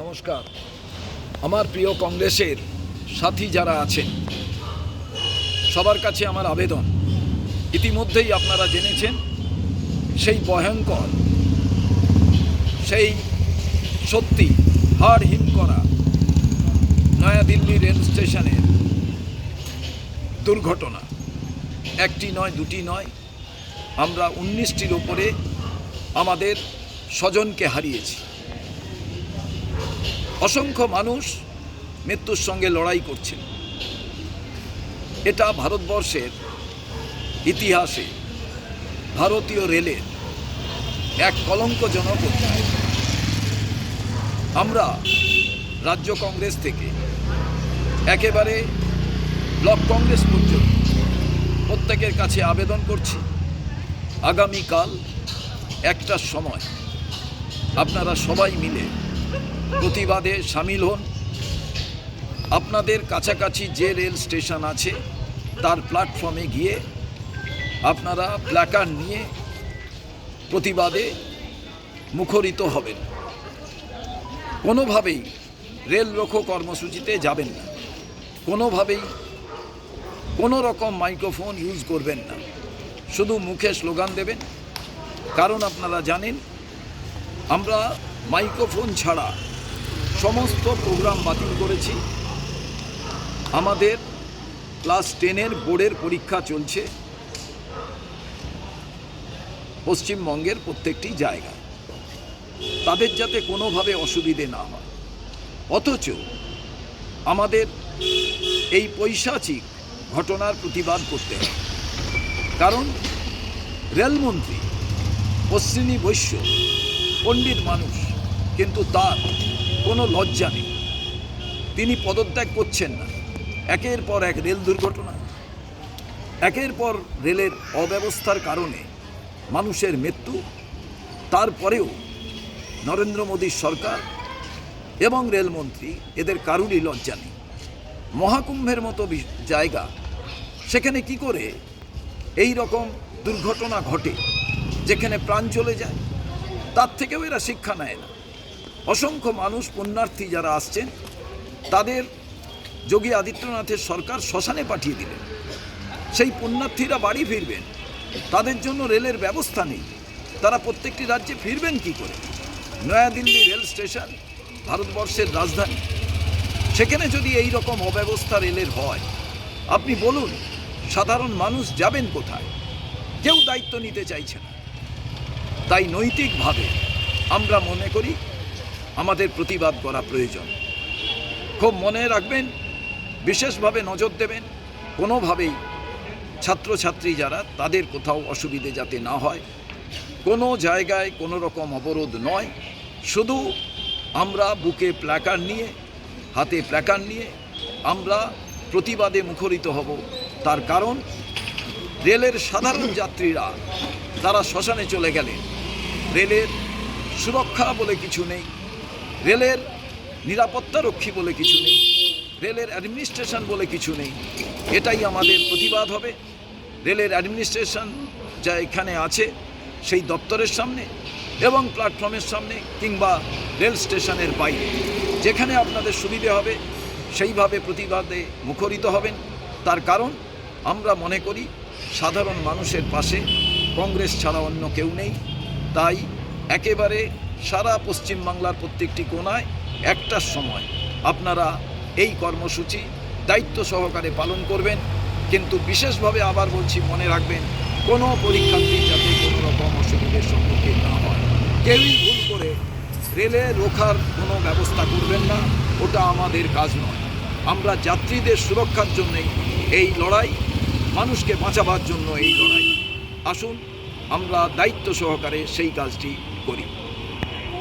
নমস্কার। আমার প্রিয় কংগ্রেসের সাথী যারা আছেন, সবার কাছে আমার আবেদন। ইতিমধ্যেই আপনারা জেনেছেন, সেই ভয়ঙ্কর, সেই সত্যি হাড় হিম করা নয়াদিল্লি রেল স্টেশনের দুর্ঘটনা। একটি নয়, দুটি নয়, আমরা উনিশটির ওপরে আমাদের স্বজনকে হারিয়েছি। অসংখ্য মানুষ মৃত্যুর সঙ্গে লড়াই করছেন এটা ভারতবর্ষের ইতিহাসে ভারতীয় রেলের এক কলঙ্কজনক অধ্যায়। আমরা রাজ্য কংগ্রেস থেকে একেবারে ব্লক কংগ্রেস পর্যন্ত প্রত্যেকের কাছে আবেদন করছি, আগামীকাল একটার সময় আপনারা সবাই মিলে প্রতিবাদে সামিল হন। আপনাদের কাছাকাছি যে রেল স্টেশন আছে, তার প্ল্যাটফর্মে গিয়ে আপনারা প্ল্যাকার নিয়ে প্রতিবাদে মুখরিত হবেন। কোনোভাবেই রেল রোখো কর্মসূচিতে যাবেন না। কোনোভাবেই কোনো রকম মাইক্রোফোন ইউজ করবেন না। শুধু মুখে স্লোগান দেবেন। কারণ আপনারা জানেন, আমরা মাইক্রোফোন ছাড়া সমস্ত প্রোগ্রাম বাতিল করেছি। আমাদের ক্লাস টেনের বোর্ডের পরীক্ষা চলছে পশ্চিমবঙ্গের প্রত্যেকটি জায়গায়। তাদের যাতে কোনোভাবে অসুবিধে না হয়। অথচ আমাদের এই পৈশাচিক ঘটনার প্রতিবাদ করতে হবে। কারণ রেলমন্ত্রী পশ্চিমী বৈশ্য, পণ্ডিত মানুষ কিন্তু তার কোনো লজ্জা নেই। তিনি পদত্যাগ করছেন না। একের পর এক রেল দুর্ঘটনা। একের পর রেলের অব্যবস্থার কারণে মানুষের মৃত্যু, তারপরেও নরেন্দ্র মোদীর সরকার এবং রেলমন্ত্রী এদের কারুরই লজ্জা নেই। মহাকুম্ভের মতো জায়গা। সেখানে কি করে এই রকম দুর্ঘটনা ঘটে? যেখানে প্রাণ চলে যায়, তার থেকেও এরা শিক্ষা নেয় না। অসংখ্য মানুষ পুণ্যার্থী যারা আসছেন, তাদের যোগী আদিত্যনাথের সরকার শ্মশানে পাঠিয়ে দিলেন। সেই পুণ্যার্থীরা বাড়ি ফিরবেন। তাদের জন্য রেলের ব্যবস্থা নেই। তারা প্রত্যেকটি রাজ্যে ফিরবেন কি করে? নয়াদিল্লি রেল স্টেশন, ভারতবর্ষের রাজধানী। সেখানে যদি এই রকম অব্যবস্থা রেলের হয়, আপনি বলুন, সাধারণ মানুষ যাবেন কোথায়? কেউ দায়িত্ব নিতে চাইছে না। তাই নৈতিকভাবে আমরা মনে করি আমাদের প্রতিবাদ করা প্রয়োজন। খুব মনে রাখবেন, বিশেষভাবে নজর দেবেন, কোনোভাবেই ছাত্রছাত্রী যারা, তাদের কোথাও অসুবিধে যাতে না হয়। কোনো জায়গায় কোনো রকম অবরোধ নয়। শুধু আমরা বুকে প্ল্যাকার নিয়ে, হাতে প্ল্যাকার নিয়ে আমরা প্রতিবাদে মুখরিত হব। তার কারণ, রেলের সাধারণ যাত্রীরা তারা শ্মশানে চলে গেলেন। রেলের সুরক্ষা বলে কিছু নেই। রেলের নিরাপত্তা রক্ষী বলে কিছু নেই, রেলের অ্যাডমিনিস্ট্রেশন বলে কিছু নেই। এটাই আমাদের প্রতিবাদ হবে। রেলের অ্যাডমিনিস্ট্রেশন যা এখানে আছে, সেই দপ্তরের সামনে এবং প্ল্যাটফর্মের সামনে কিংবা রেল স্টেশনের বাইরে। যেখানে আপনাদের সুবিধে হবে, সেইভাবে প্রতিবাদে মুখরিত হবেন। তার কারণ, আমরা মনে করি, সাধারণ মানুষের পাশে কংগ্রেস ছাড়া অন্য কেউ নেই। তাই একেবারে সারা পশ্চিমবাংলার প্রত্যেকটি কোনায় একটার সময় আপনারা এই কর্মসূচি দায়িত্ব সহকারে পালন করবেন। কিন্তু বিশেষভাবে আবার বলছি, মনে রাখবেন, কোনো পরীক্ষার্থী যাতে কোনো রকম অসুবিধার সম্মুখীন না হয়। কেউই ভুল করে রেলে রোখার কোনো ব্যবস্থা করবেন না, ওটা আমাদের কাজ নয়। আমরা যাত্রীদের সুরক্ষার জন্যই এই লড়াই, মানুষকে বাঁচাবার জন্য এই লড়াই। আসুন, আমরা দায়িত্ব সহকারে সেই কাজটি করি।